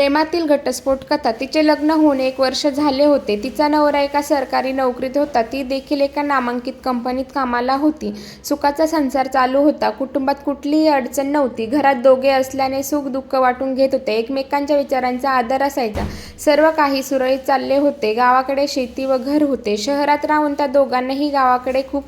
प्रेमातील घटस्फोट कथा. तिचे लग्न होऊन एक वर्ष झाले होते. तिचा नवरा एका सरकारी नोकरीत होता. ती देखील एका नामांकित कंपनीत कामाला होती. सुखाचा संसार चालू होता. कुटुंबात कुठलीही अडचण नव्हती. घरात दोघे असल्याने सुख दुःख वाटून घेत होते. एकमेकांच्या विचारांचा आदर असायचा. सर्व काही सुरळीत चालले होते. गावाकडे शेती व घर होते. शहरात राहून त्या दोघांनाही गावाकडे खूप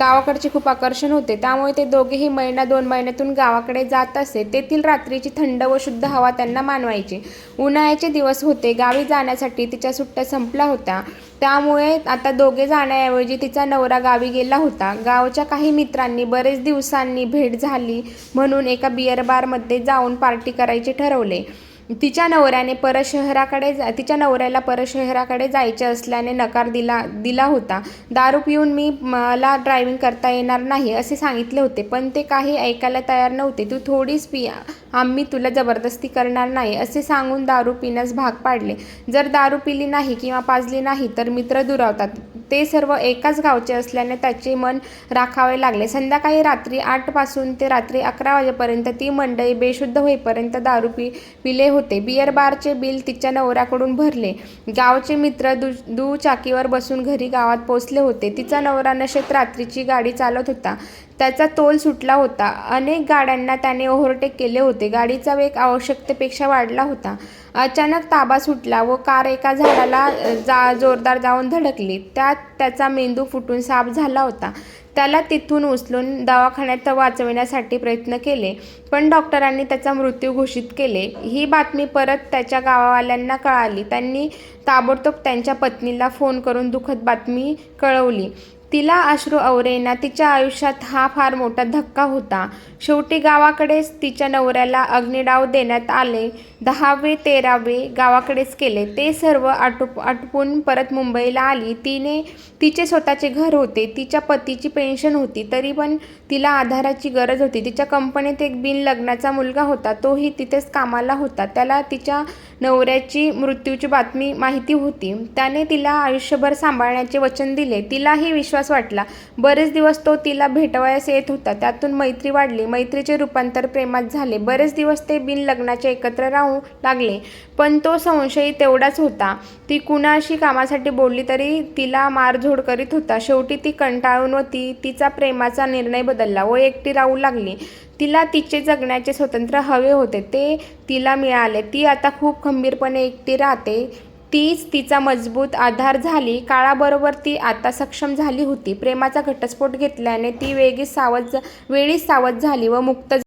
गावाकडचे खूप आकर्षण होते. त्यामुळे ते दोघेही महिना दोन महिन्यातून गावाकडे जात असे. तेथील रात्रीची थंड व शुद्ध हवा त्यांना मानवायची. उन्हाळ्याचे दिवस होते. गावी जाण्यासाठी तिच्या सुट्ट्या संपल्या होत्या. त्यामुळे आता दोघे जाण्याऐवजी तिचा नवरा गावी गेला होता. गावच्या काही मित्रांनी बरेच दिवसांनी भेट झाली म्हणून एका बिअर बारमध्ये जाऊन पार्टी करायचे ठरवले. तिच्या नवऱ्याने परत शहराकडे जा तिच्या नवऱ्याला परत शहराकडे जायचे असल्याने नकार दिला दिला होता. दारू पिऊन मी मला ड्रायव्हिंग करता येणार नाही असे सांगितले होते. पण ते काही ऐकायला तयार नव्हते. तू थोडीच पी आम्ही तुला जबरदस्ती करणार नाही असे सांगून दारू पिण्यास भाग पाडले. जर दारू पिली नाही किंवा पाजली नाही तर मित्र दुरावतात. ते सर्व एकाच गावचे असल्याने त्याचे मन राखावे लागले. संध्याकाळी रात्री आठपासून ते रात्री अकरा वाजेपर्यंत ती मंडळी बेशुद्ध होईपर्यंत दारू पि पिले होते. बिअर बारचे बिल तिच्या नवऱ्याकडून भरले. गावचे मित्र दु दुचाकीवर बसून घरी गावात पोचले होते. तिचा नवरा नशेत रात्रीची गाडी चालवत होता. त्याचा तोल सुटला होता. अनेक गाड्यांना त्याने ओव्हरटेक केले होते. गाडीचा वेग आवश्यकतेपेक्षा वाढला होता. अचानक ताबा सुटला व कार एका झाडाला जा जोरदार जाऊन धडकली. त्यात त्याचा मेंदू फुटून साफ झाला होता. त्याला तिथून उचलून दवाखान्यात वाचविण्यासाठी प्रयत्न केले पण डॉक्टरांनी त्याचा मृत्यू घोषित केले. ही बातमी परत त्याच्या गावावाल्यांना कळाली. त्यांनी ताबडतोब त्यांच्या पत्नीला फोन करून दुःखद बातमी कळवली. तिला अश्रू अवरेना तिच्या आयुष्यात हा फार मोठा धक्का होता. शेवटी गावाकडेच तिच्या नवऱ्याला अग्निडाव देण्यात आले. दहावे तेरावे गावाकडेच केले. ते सर्व आटोप आटपून परत मुंबईला आली. तिने तिचे स्वतःचे घर होते. तिच्या पतीची पेन्शन होती. तरी पण तिला आधाराची गरज होती. तिच्या कंपनीत एक बिन लग्नाचा मुलगा होता. तोही तिथेच कामाला होता. त्याला तिच्या नवऱ्याची मृत्यूची बातमी माहिती होती. त्याने तिला आयुष्यभर सांभाळण्याचे वचन दिले. तिलाही विश्वास वाटला. बरेच दिवस तो तिला भेटवयास येत होता. त्यातून मैत्री वाढली. मैत्रीचे रूपांतर प्रेमात झाले. बरेच दिवस ते बिन लग्नाचे एकत्र राहू लागले. पण तो संशयी तेवढाच होता. ती कुणाशी कामासाठी बोलली तरी तिला मारझोड करीत होता. शेवटी ती कंटाळून होती. तिचा प्रेमाचा निर्णय बदलला व एकटी राहू लागली. तिला तिचे जगण्याचे स्वतंत्र हवे होते. ते तिला मिळाले. ती आता खूप खंबीरपणे एकटी राहते. तीच तिचा मजबूत आधार झाली काळाबरोबर ती आता सक्षम झाली होती. प्रेमाचा घटस्फोट घेतल्याने ती वेगळीच सावध वेळीच सावध झाली व मुक्त